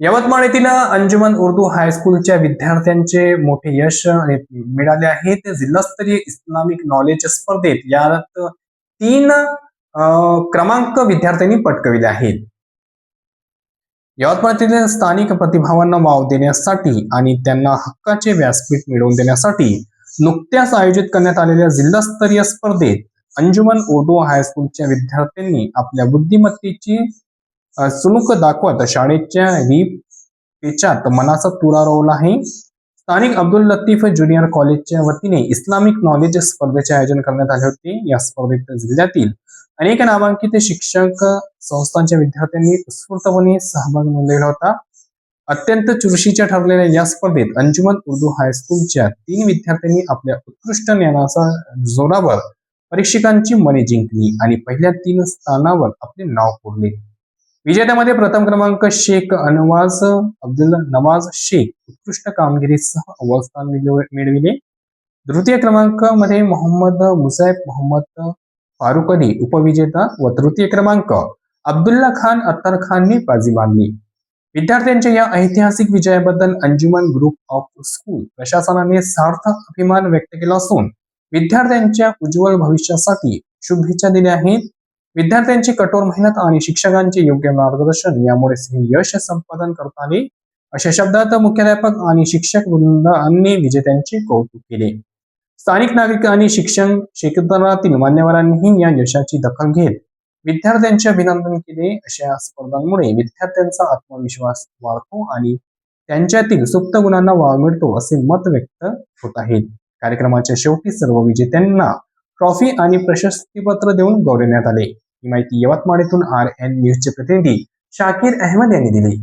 यवतमाळ येथील अंजुमन उर्दू हायस्कूलच्या विद्यार्थ्यांचे मोठे यश मिळाले आहे ते जिल्हास्तरीय इस्लामिक नॉलेज स्पर्धेत यात तीन अं, क्रमांक विद्यार्थ्यांनी पटकविले आहेत. यवतमाळतील स्थानिक प्रतिभावांना वाव देण्यासाठी आणि त्यांना हक्काचे व्यासपीठ मिळवून देण्यासाठी नुकत्याच आयोजित करण्यात आलेल्या जिल्हास्तरीय स्पर्धेत अंजुमन उर्दू हायस्कूलच्या विद्यार्थ्यांनी आपल्या बुद्धिमत्तेची अ, दाखवत शाळेच्या रीप पेचात मनाचा तुरा रोवला आहे. स्थानिक अब्दुल लतीफ ज्युनियर कॉलेजच्या वतीने इस्लामिक नॉलेज स्पर्धेचे आयोजन करण्यात आले होते. या स्पर्धेत जिल्ह्यातील अनेक नामांकित शिक्षक संस्थांच्या विद्यार्थ्यांनी उत्स्फूर्तपणे सहभाग नोंदवला होता. अत्यंत चुरशीच्या ठरलेल्या या स्पर्धेत अंजुमन उर्दू हायस्कूलच्या तीन विद्यार्थ्यांनी आपल्या उत्कृष्ट ज्ञानाचा जोरावर परीक्षकांची मने जिंकली आणि पहिल्या तीन स्थानावर आपले नाव कोरले. विजेत्यामध्ये प्रथम क्रमांक शेख अनवाज अब्दुल नवाज शेख उत्कृष्ट कामगिरीसह अव्वल स्थान मिळविले. तृतीय क्रमांकमध्ये मोहम्मद मुसैब मोहम्मद फारुक अली उपविजेता व तृतीय क्रमांक अब्दुल्ला खान अत्तर खानने बाजी मारली. विद्यार्थ्यांच्या या ऐतिहासिक विजयाबद्दल अंजुमन ग्रुप ऑफ स्कूल प्रशासनाने सार्थक अभिमान व्यक्त केला असून विद्यार्थ्यांच्या उज्ज्वल भविष्यासाठी शुभेच्छा दिल्या आहेत. विद्यार्थ्यांची कठोर मेहनत आणि शिक्षकांचे योग्य मार्गदर्शन यामुळेच हे यश संपादन करता आले अशा शब्दात मुख्याध्यापक आणि शिक्षक वृंदांनी विजेत्यांचे कौतुक केले. स्थानिक नागरिक आणि शिक्षण क्षेत्रातील मान्यवरांनीही या यशाची दखल घेत विद्यार्थ्यांचे अभिनंदन केले. अशा स्पर्धांमुळे विद्यार्थ्यांचा आत्मविश्वास वाढतो आणि त्यांच्यातील सुप्त गुणांना वाव मिळतो असे मत व्यक्त होत आहे कार्यक्रमाच्या शेवटी सर्व विजेत्यांना ट्रॉफी आणि प्रशस्तीपत्र देऊन गौरवण्यात आले. ही माहिती यवतमाळ येथून आर एन न्यूजचे प्रतिनिधी शाकीर अहमद यांनी दिली